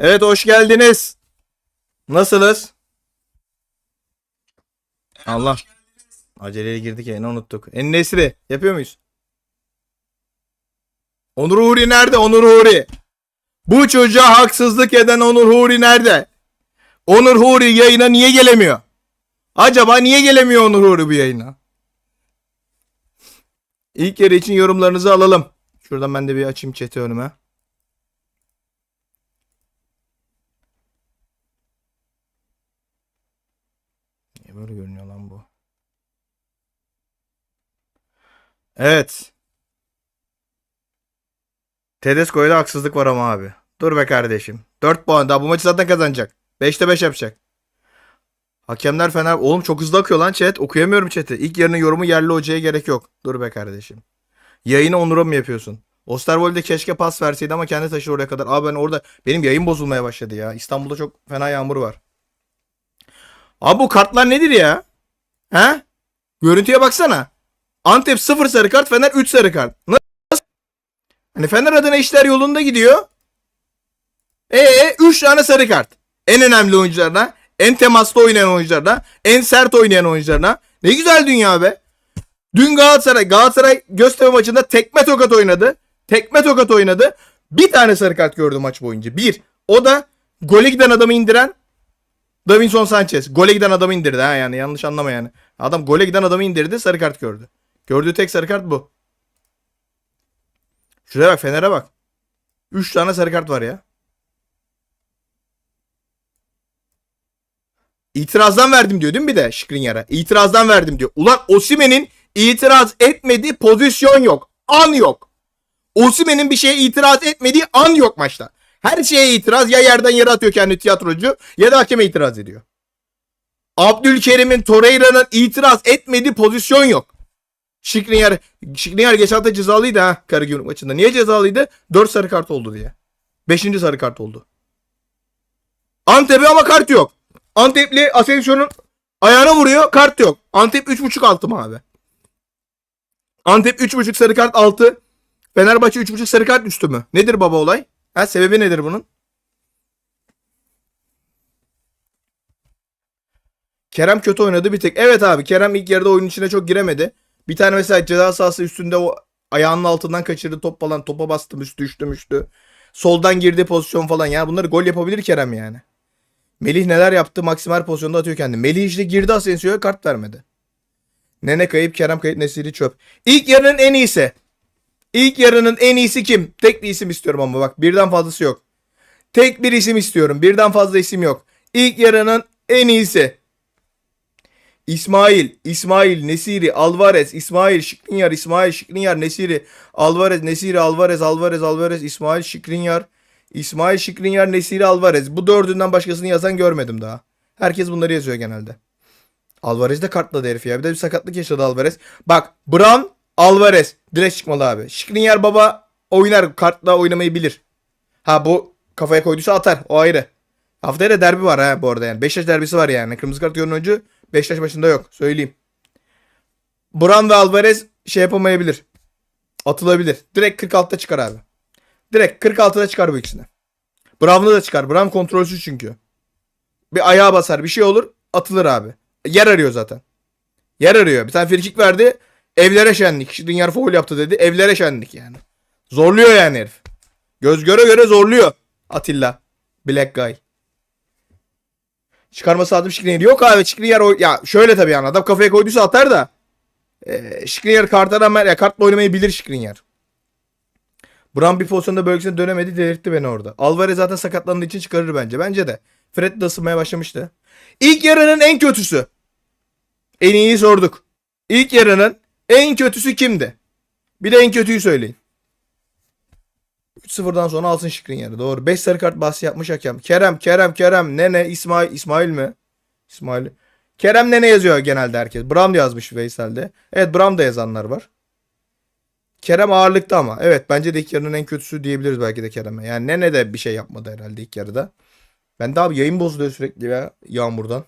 Evet hoş geldiniz. Nasılız? Allah. Aceleye girdik yayına unuttuk. En Nesri yapıyor muyuz? Onur Huri nerede? Onur Huri. Bu çocuğa haksızlık eden Onur Huri nerede? Onur Huri yayına niye gelemiyor? Acaba niye gelemiyor Onur Huri bu yayına? İlk yarı için yorumlarınızı alalım. Şuradan ben de bir açayım chat'i önüme. Niye böyle görünüyor lan bu? Evet. Tedesco'ya da haksızlık var ama abi. Dur be kardeşim. 4 puan daha bu maçı zaten kazanacak. 5'te 5 yapacak. Hakemler Fener... Oğlum çok hızlı akıyor lan chat. Okuyamıyorum chat'i. İlk yarının yorumu yerli hocaya gerek yok. Dur be kardeşim. Yayını Onur'a mı yapıyorsun? Osterwolde keşke pas verseydi ama kendi taşır oraya kadar. Abi ben orada... Benim yayın bozulmaya başladı ya. İstanbul'da çok fena yağmur var. Abi bu kartlar nedir ya? He? Görüntüye baksana. Antep 0 sarı kart, Fener 3 sarı kart. Nasıl? Hani Fener adına işler yolunda gidiyor. Ee 3 tane sarı kart. En önemli oyuncularına, en temaslı oynayan oyuncularına, en sert oynayan oyuncularına. Ne güzel dünya be. Dün Galatasaray, Galatasaray Göztepe maçında tekme tokat oynadı. Tekme tokat oynadı. Bir tane sarı kart gördü maç boyunca. Bir. O da gole giden adamı indiren Davinson Sanchez. Gole giden adamı indirdi ha yani yanlış anlama yani. Adam gole giden adamı indirdi sarı kart gördü. Gördüğü tek sarı kart bu. Şuraya bak Fener'e bak. 3 tane sarı kart var ya. İtirazdan verdim diyor değil mi bir de Şikrinyar'a? İtirazdan verdim diyor. Ulan Osimen'in itiraz etmediği pozisyon yok. An yok. Osimen'in bir şeye itiraz etmediği an yok maçta. Her şeye itiraz ya yerden yere atıyor kendi tiyatrocu ya da hakeme itiraz ediyor. Abdülkerim'in Torreira'nın itiraz etmediği pozisyon yok. Şikrinyar, Şikrinyar geçen hafta cezalıydı ha Karagümrük maçında. Niye cezalıydı? 4 sarı kart oldu diye. 5. sarı kart oldu. Antep'e ama kart yok. Antepli Asensio'nun ayağına vuruyor kart yok. Antep 3.5 altı mı abi? Antep 3.5 sarı kart altı. Fenerbahçe 3.5 sarı kart üstü mü? Nedir baba olay? Ha sebebi nedir bunun? Kerem kötü oynadı bir tek. Evet abi Kerem ilk yarıda oyunun içine çok giremedi. Bir tane mesela ceza sahası üstünde o ayağının altından kaçırdı top falan topa bastı üstü düştü müştü. Soldan girdi pozisyon falan ya bunları gol yapabilir Kerem yani. Melih neler yaptı maksimal pozisyonda atıyor kendini. Melih işte girdi Asensio'ya kart vermedi. Nene kayıp Kerem kayıp Nesiri çöp. İlk yarının en iyisi. İlk yarının en iyisi kim? Tek bir isim istiyorum ama bak birden fazlası yok. Tek bir isim istiyorum. Birden fazla isim yok. İlk yarının en iyisi. İsmail, İsmail, Nesiri, Alvarez, İsmail, Şikrinyar, İsmail, Şikrinyar, Nesiri, Alvarez, Nesiri, Alvarez, Alvarez, Alvarez, İsmail, Şikrinyar, İsmail, Şikrinyar, Nesiri, Alvarez. Bu dördünden başkasını yazan görmedim daha. Herkes bunları yazıyor genelde. Alvarez de kartladı herif ya. Bir de bir sakatlık yaşadı Alvarez. Bak Brown, Alvarez. Direkt çıkmalı abi. Şikrinyar baba oynar. Kartla oynamayı bilir. Ha bu kafaya koyduysa atar. O ayrı. Haftaya da derbi var ha bu arada yani. Beşiktaş derbisi var yani. Kırmızı kart gören oyuncu Beşiktaş başında yok. Söyleyeyim. Brown ve Alvarez şey yapamayabilir. Atılabilir. Direkt 46'da çıkar abi. Direkt 46'da çıkar bu ikisini. Brown'da da çıkar. Brown kontrolsüz çünkü. Bir ayağa basar bir şey olur atılır abi. Yer arıyor zaten. Yer arıyor. Bir tane frikik verdi. Evlere şenlik. Dünya foul yaptı dedi. Evlere şenlik yani. Zorluyor yani herif. Göz göre göre zorluyor. Atilla. Black guy. Çıkarması adım Şikrinyar. Yok abi Şikrinyar o... Ya şöyle tabii yani adam kafaya koyduysa atar da. E, Şikrinyar kartlar ama ya kartla oynamayı bilir Şikrinyar. Brown bir pozisyonda bölgesine dönemedi delirtti beni orada. Alvarez zaten sakatlandığı için çıkarır bence. Bence de. Fred de ısınmaya başlamıştı. İlk yarının en kötüsü. En iyiyi sorduk. İlk yarının en kötüsü kimdi? Bir de en kötüyü söyleyin. 3-0'dan sonra alsın Şikrinyar'ı. Doğru. 5 sarı kart bahsi yapmış hakem. Kerem, Kerem, Kerem. Nene, İsmail. İsmail mi? İsmail. Kerem Nene yazıyor genelde herkes. Bram yazmış Veysel'de. Evet Bram da yazanlar var. Kerem ağırlıkta ama. Evet bence de ilk yarının en kötüsü diyebiliriz belki de Kerem'e. Yani Nene de bir şey yapmadı herhalde ilk yarıda. Ben de abi yayın bozuluyor sürekli ya yağmurdan.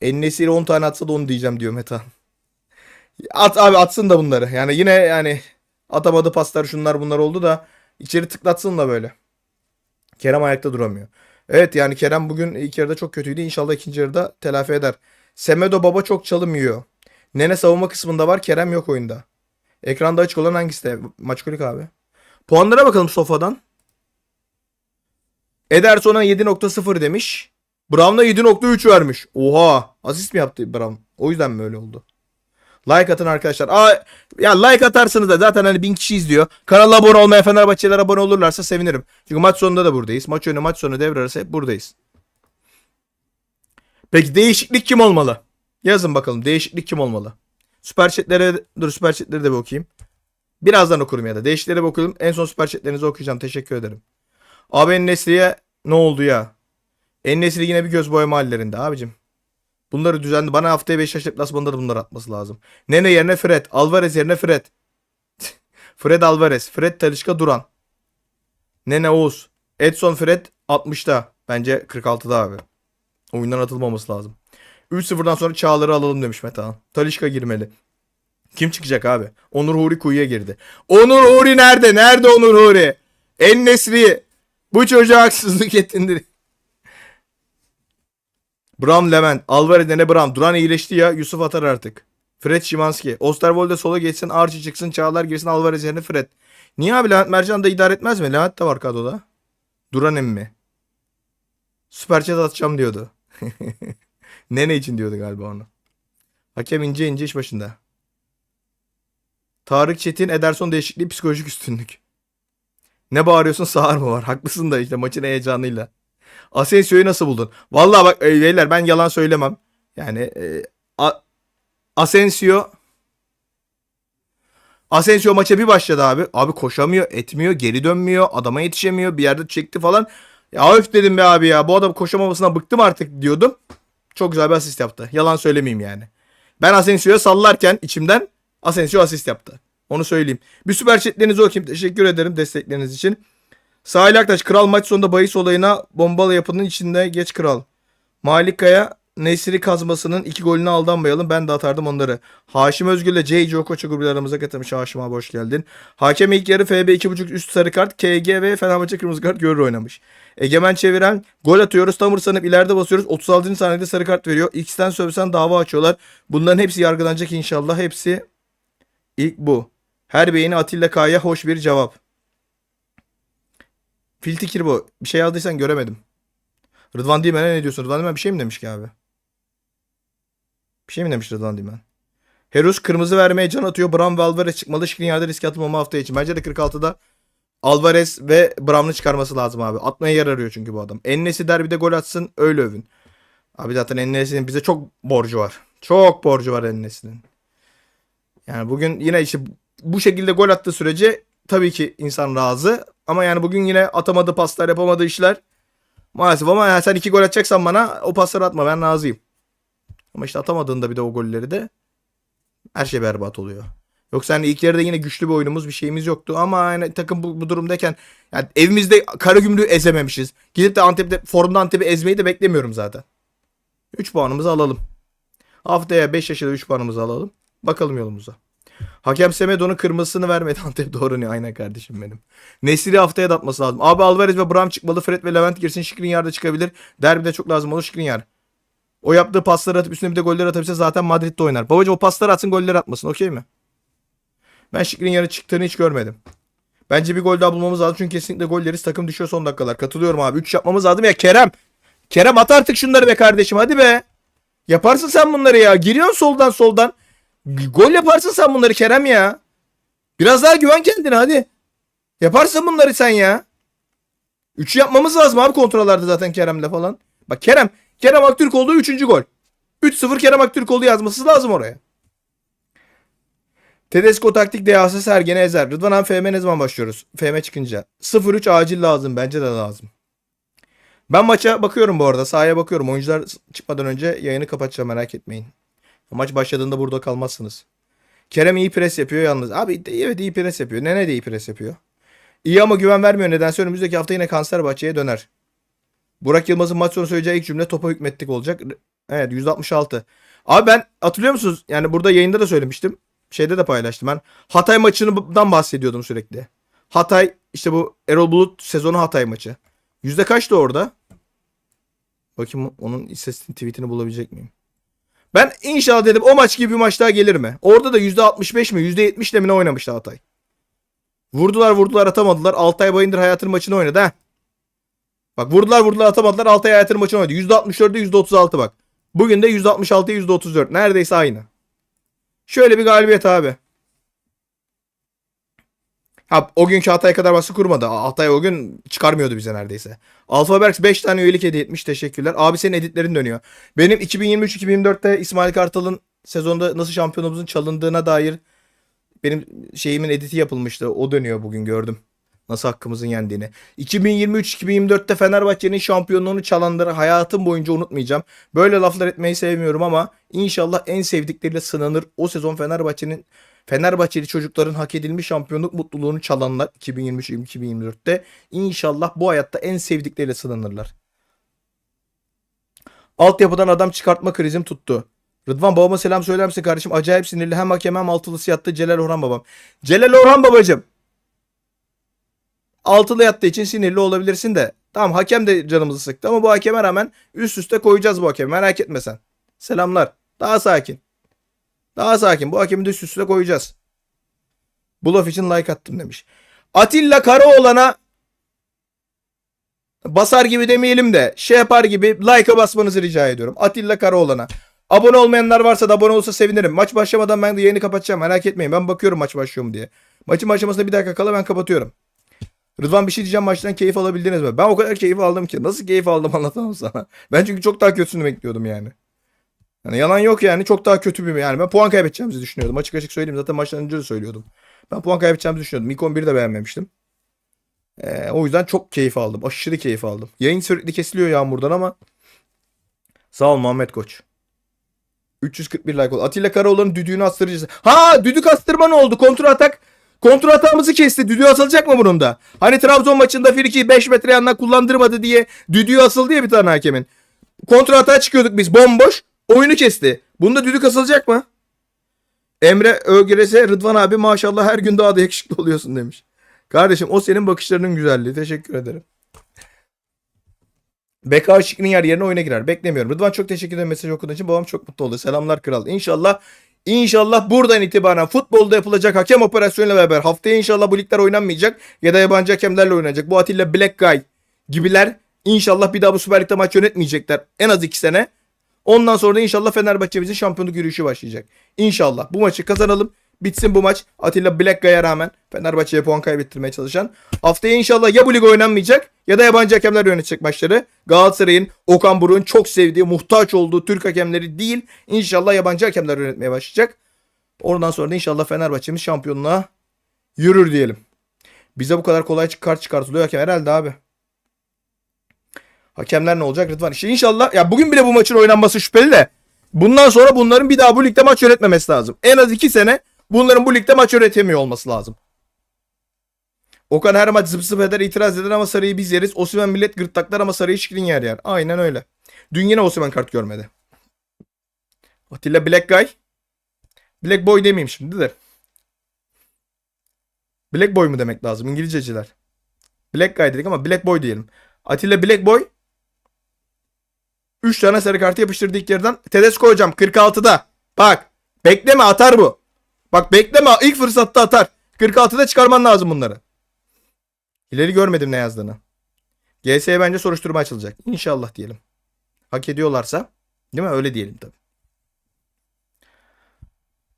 Ennesiri 10 tane atsa da onu diyeceğim diyor Meta. At abi atsın da bunları. Yani yine yani atamadı paslar şunlar bunlar oldu da içeri tıklatsın da böyle. Kerem ayakta duramıyor. Evet yani Kerem bugün ilk yarıda çok kötüydü. İnşallah ikinci yarıda telafi eder. Semedo baba çok çalım yiyor. Nene savunma kısmında var. Kerem yok oyunda. Ekranda açık olan hangisi de? Maçkolik abi. Puanlara bakalım sofadan. Ederson'a 7.0 demiş. Brown'a 7.3 vermiş. Oha. Asist mi yaptı Brown? O yüzden mi öyle oldu? Like atın arkadaşlar. Aa, ya like atarsınız da zaten hani bin kişi izliyor. Kanala abone olmayan Fenerbahçeliler abone olurlarsa sevinirim. Çünkü maç sonunda da buradayız. Maç önü maç sonu devre arası hep buradayız. Peki değişiklik kim olmalı? Yazın bakalım değişiklik kim olmalı? Süper chatlere dur süper chatleri de bir okuyayım. Birazdan okurum ya da değişikleri okuyayım. En son süper chatlerinizi okuyacağım. Teşekkür ederim. Abi En-Nesyri'ye ne oldu ya? En-Nesyri yine bir göz boyama hallerinde abicim. Bunları düzenli. Bana haftaya Beşiktaş deplasmanında da bunları atması lazım. Nene yerine Fred. Alvarez yerine Fred. Fred Alvarez. Fred Talişka Duran. Nene Oğuz. Edson Fred 60'ta. Bence 46'da abi. Oyundan atılmaması lazım. 3-0'dan sonra Çağlar'ı alalım demiş Metehan. Talişka girmeli. Kim çıkacak abi? Onur Huri kuyuya girdi. Onur Huri nerede? Nerede Onur Huri? En Nesri. Bu çocuğa haksızlık ettin. Bram Levent. Alvarez ne Bram. Duran iyileşti ya. Yusuf atar artık. Fred Şimanski. Osterwolde sola geçsin. Archie çıksın. Çağlar girsin. Alvarez yerine Fred. Niye abi Levent Mercan da idare etmez mi? Levent de var kadroda. Duran emmi. Süper chat atacağım diyordu. Nene için diyordu galiba onu. Hakem ince ince iş başında. Tarık Çetin Ederson değişikliği psikolojik üstünlük. Ne bağırıyorsun sağır mı var? Haklısın da işte maçın heyecanıyla. Asensio'yu nasıl buldun? Vallahi bak e, beyler ben yalan söylemem. Yani e, Asensio Asensio maça bir başladı abi. Abi koşamıyor, etmiyor, geri dönmüyor, adama yetişemiyor, bir yerde çekti falan. Ya öf dedim be abi ya. Bu adam koşamamasına bıktım artık diyordum. Çok güzel bir asist yaptı. Yalan söylemeyeyim yani. Ben Asensio'ya sallarken içimden Asensio asist yaptı. Onu söyleyeyim. Bir süper chatlerinizi okuyayım. Teşekkür ederim destekleriniz için. Sahil Aktaş kral maç sonunda bahis olayına bombalı yapının içinde geç kral. Malik Kaya Nesri kazmasının iki golünü aldanmayalım. Ben de atardım onları. Haşim Özgür ile J. Joe Koç'a gruplarımıza katılmış. Haşim abi hoş geldin. Hakem ilk yarı FB 2.5 üst sarı kart. KG ve Fenerbahçe kırmızı kart görür oynamış. Egemen çeviren gol atıyoruz. Tam sanıp ileride basıyoruz. 36. saniyede sarı kart veriyor. X'ten sövsen dava açıyorlar. Bunların hepsi yargılanacak inşallah. Hepsi ilk bu. Her beğeni Atilla K'ya hoş bir cevap. Filtikir bu. Bir şey yazdıysan göremedim. Rıdvan Dilmen'e ne diyorsun? Rıdvan Dilmen bir şey mi demiş ki abi? Bir şey mi demiş Rıdvan Dilmen? Herus kırmızı vermeye can atıyor. Bram ve Alvarez çıkmalı. Skriniar'da riske atılmama hafta için. Bence de 46'da Alvarez ve Bram'ı çıkarması lazım abi. Atmaya yer arıyor çünkü bu adam. Ennesi derbide gol atsın öyle övün. Abi zaten Ennesi'nin bize çok borcu var. Çok borcu var Ennesi'nin. Yani bugün yine işte bu şekilde gol attığı sürece tabii ki insan razı. Ama yani bugün yine atamadı paslar yapamadı işler. Maalesef ama yani sen iki gol atacaksan bana o pasları atma ben razıyım. Ama işte atamadığında bir de o golleri de her şey berbat oluyor. Yoksa hani ilk yarıda yine güçlü bir oyunumuz bir şeyimiz yoktu ama yani takım bu, bu durumdayken yani evimizde Karagümrük'ü ezememişiz. Gidip de Antep'te formda Antep'i ezmeyi de beklemiyorum zaten. 3 puanımızı alalım. Haftaya 5 yaşında 3 puanımızı alalım. Bakalım yolumuza. Hakem Semedo'nun kırmızısını vermedi. Antep doğru ne? Aynen kardeşim benim. Nesiri haftaya da atması lazım. Abi Alvarez ve Bram çıkmalı. Fred ve Levent girsin. Skriniar da çıkabilir. Derbide çok lazım olur Skriniar. O yaptığı pasları atıp üstüne bir de goller atabilse zaten Madrid'de oynar. Babacım o pasları atsın golleri atmasın. Okey mi? Ben Skriniar'ın çıktığını hiç görmedim. Bence bir gol daha bulmamız lazım. Çünkü kesinlikle gol yeriz. Takım düşüyor son dakikalar. Katılıyorum abi. 3 yapmamız lazım ya Kerem. Kerem at artık şunları be kardeşim. Hadi be. Yaparsın sen bunları ya. Giriyorsun soldan soldan. Gol yaparsın sen bunları Kerem ya. Biraz daha güven kendine hadi. Yaparsın bunları sen ya. Üçü yapmamız lazım abi kontrollarda zaten Kerem'le falan. Bak Kerem. Kerem Aktürk oldu 3. gol. 3-0 Kerem Aktürk oldu yazması lazım oraya. Tedesco taktik dehası Sergen'e ezer. Rıdvan abi FM ne zaman başlıyoruz? FM çıkınca. 0-3 acil lazım. Bence de lazım. Ben maça bakıyorum bu arada. Sahaya bakıyorum. Oyuncular çıkmadan önce yayını kapatacağım merak etmeyin. Maç başladığında burada kalmazsınız. Kerem iyi pres yapıyor yalnız. Abi evet iyi pres yapıyor. Nene de iyi pres yapıyor. İyi ama güven vermiyor. Nedense önümüzdeki hafta yine kanser bahçeye döner. Burak Yılmaz'ın maç sonu söyleyeceği ilk cümle topa hükmettik olacak. Evet 166. Abi ben hatırlıyor musunuz? Yani burada yayında da söylemiştim. Şeyde de paylaştım ben. Hatay maçından bahsediyordum sürekli. Hatay işte bu Erol Bulut sezonu Hatay maçı. Yüzde kaçtı orada? Bakayım onun istatistik tweetini bulabilecek miyim? Ben inşallah dedim o maç gibi bir maç daha gelir mi? Orada da yüzde 65 mi yüzde 70 de mi ne oynamıştı Hatay? Vurdular vurdular atamadılar. Altay Bayındır hayatının maçını oynadı ha. Bak vurdular vurdular atamadılar. Altay hayatının maçını oynadı. Yüzde 64'de yüzde 36 bak. Bugün de yüzde 66'ya yüzde 34. Neredeyse aynı. Şöyle bir galibiyet abi. Ha, o günkü Hatay kadar baskı kurmadı. Hatay o gün çıkarmıyordu bize neredeyse. Alfaberx 5 tane üyelik hediye etmiş. Teşekkürler. Abi senin editlerin dönüyor. Benim 2023-2024'te İsmail Kartal'ın sezonda nasıl şampiyonumuzun çalındığına dair benim şeyimin editi yapılmıştı. O dönüyor bugün gördüm. Nasıl hakkımızın yendiğini. 2023-2024'te Fenerbahçe'nin şampiyonluğunu çalanları hayatım boyunca unutmayacağım. Böyle laflar etmeyi sevmiyorum ama inşallah en sevdikleriyle sınanır. O sezon Fenerbahçe'nin Fenerbahçeli çocukların hak edilmiş şampiyonluk mutluluğunu çalanlar 2023-2024'te inşallah bu hayatta en sevdikleriyle sınanırlar. Altyapıdan adam çıkartma krizim tuttu. Rıdvan babama selam söyler misin kardeşim? Acayip sinirli. Hem hakem hem altılısı yattı Celal Orhan babam. Celal Orhan babacım. Altılı yattığı için sinirli olabilirsin de. Tamam hakem de canımızı sıktı ama bu hakeme rağmen üst üste koyacağız bu hakemi. Merak etme sen. Selamlar. Daha sakin. Daha sakin. Bu hakemi de üst üste koyacağız. Bu laf için like attım demiş. Atilla Karaoğlan'a basar gibi demeyelim de şey yapar gibi like'a basmanızı rica ediyorum. Atilla Karaoğlan'a. Abone olmayanlar varsa da abone olsa sevinirim. Maç başlamadan ben de yayını kapatacağım. Merak etmeyin. Ben bakıyorum maç başlıyor mu diye. Maçın başlamasına bir dakika kala ben kapatıyorum. Rıdvan bir şey diyeceğim maçtan keyif alabildiniz mi? Ben o kadar keyif aldım ki. Nasıl keyif aldım anlatamam sana. Ben çünkü çok daha kötüsünü bekliyordum yani. Yani yalan yok yani. Çok daha kötü bir yani. Ben puan kaybedeceğimizi düşünüyordum. Açık açık söyleyeyim. Zaten maçtan önce de söylüyordum. Ben puan kaybedeceğimizi düşünüyordum. İlk 11'i de beğenmemiştim. Ee, o yüzden çok keyif aldım. Aşırı keyif aldım. Yayın sürekli kesiliyor yağmurdan ama sağ ol Muhammed Koç. 341 like oldu. Atilla Karaoğlan'ın düdüğünü astırıcısı. Ha düdük astırma ne oldu? Kontrol atak. Kontrol atağımızı kesti. Düdüğü asılacak mı bunun da? Hani Trabzon maçında Firki'yi 5 metre yandan kullandırmadı diye düdüğü asıldı ya bir tane hakemin. Kontrol atağa çıkıyorduk biz bomboş. Oyunu kesti. Bunda düdük asılacak mı? Emre Ögeres'e Rıdvan abi maşallah her gün daha da yakışıklı oluyorsun demiş. Kardeşim o senin bakışlarının güzelliği. Teşekkür ederim. BK Şık'ın yer yerine oyuna girer. Beklemiyorum. Rıdvan çok teşekkür ederim mesaj okuduğun için. Babam çok mutlu oldu. Selamlar kral. İnşallah İnşallah buradan itibaren futbolda yapılacak hakem operasyonuyla beraber haftaya inşallah bu ligler oynanmayacak ya da yabancı hakemlerle oynanacak. Bu Atilla Black Guy gibiler inşallah bir daha bu Süper Lig'de maç yönetmeyecekler. En az iki sene. Ondan sonra da inşallah Fenerbahçe'mizin şampiyonluk yürüyüşü başlayacak. İnşallah bu maçı kazanalım. Bitsin bu maç. Atilla Black Guy'a rağmen Fenerbahçe'ye puan kaybettirmeye çalışan. Haftaya inşallah ya bu lig oynanmayacak ya da yabancı hakemler yönetecek maçları. Galatasaray'ın, Okan Buruk'un çok sevdiği, muhtaç olduğu Türk hakemleri değil. İnşallah yabancı hakemler yönetmeye başlayacak. Oradan sonra da inşallah Fenerbahçe'miz şampiyonluğa yürür diyelim. Bize bu kadar kolay kart çıkartılıyor hakem herhalde abi. Hakemler ne olacak Rıdvan? İşte inşallah ya bugün bile bu maçın oynanması şüpheli de bundan sonra bunların bir daha bu ligde maç yönetmemesi lazım. En az iki sene bunların bu ligde maç yönetemiyor olması lazım. Okan her maç zıp zıp eder itiraz eder ama sarıyı biz yeriz. Osimhen millet gırtlaklar ama sarıyı şiklin yer yer. Aynen öyle. Dün yine Osimhen kart görmedi. Atilla Black Guy. Black Boy demeyeyim şimdi de. Black Boy mu demek lazım İngilizceciler. Black Guy dedik ama Black Boy diyelim. Atilla Black Boy 3 tane sarı kartı yapıştırdı ilk yarıdan. Tedesco hocam 46'da. Bak bekleme atar bu. Bak bekleme ilk fırsatta atar. 46'da çıkarman lazım bunları. İleri görmedim ne yazdığını. GS'ye bence soruşturma açılacak. İnşallah diyelim. Hak ediyorlarsa. Değil mi? Öyle diyelim tabii.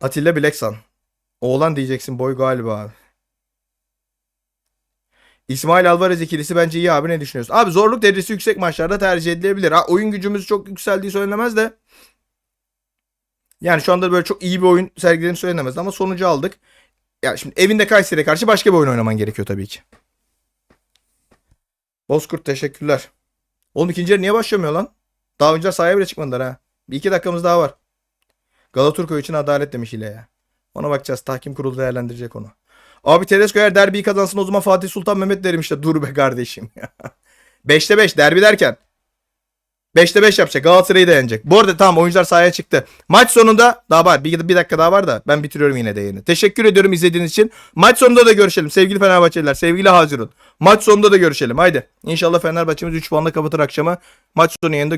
Atilla Bileksan. Oğlan diyeceksin boy galiba abi. İsmail Alvarez ikilisi bence iyi abi ne düşünüyorsun? Abi zorluk derecesi yüksek maçlarda tercih edilebilir. Ha, oyun gücümüz çok yükseldiği söylenemez de. Yani şu anda böyle çok iyi bir oyun sergilediğim söylenemez ama sonucu aldık. Ya şimdi evinde Kayseri'ye karşı başka bir oyun oynaman gerekiyor tabii ki. Bozkurt teşekkürler. Oğlum ikinci yarı niye başlamıyor lan? Daha önce sahaya bile çıkmadılar ha. Bir iki dakikamız daha var. Galaturko için adalet demiş ile ya. Ona bakacağız. Tahkim kurulu değerlendirecek onu. Abi Tedesco eğer derbiyi kazansın o zaman Fatih Sultan Mehmet derim işte. Dur be kardeşim. 5'te 5 derbi derken. 5'te 5 yapacak. Galatasaray'ı da yenecek. Bu arada tamam oyuncular sahaya çıktı. Maç sonunda daha var. Bir, bir dakika daha var da ben bitiriyorum yine de yayını. Teşekkür ediyorum izlediğiniz için. Maç sonunda da görüşelim. Sevgili Fenerbahçeliler. Sevgili Hazirun. Maç sonunda da görüşelim. Haydi. İnşallah Fenerbahçe'miz 3 puanla kapatır akşama. Maç sonu yayında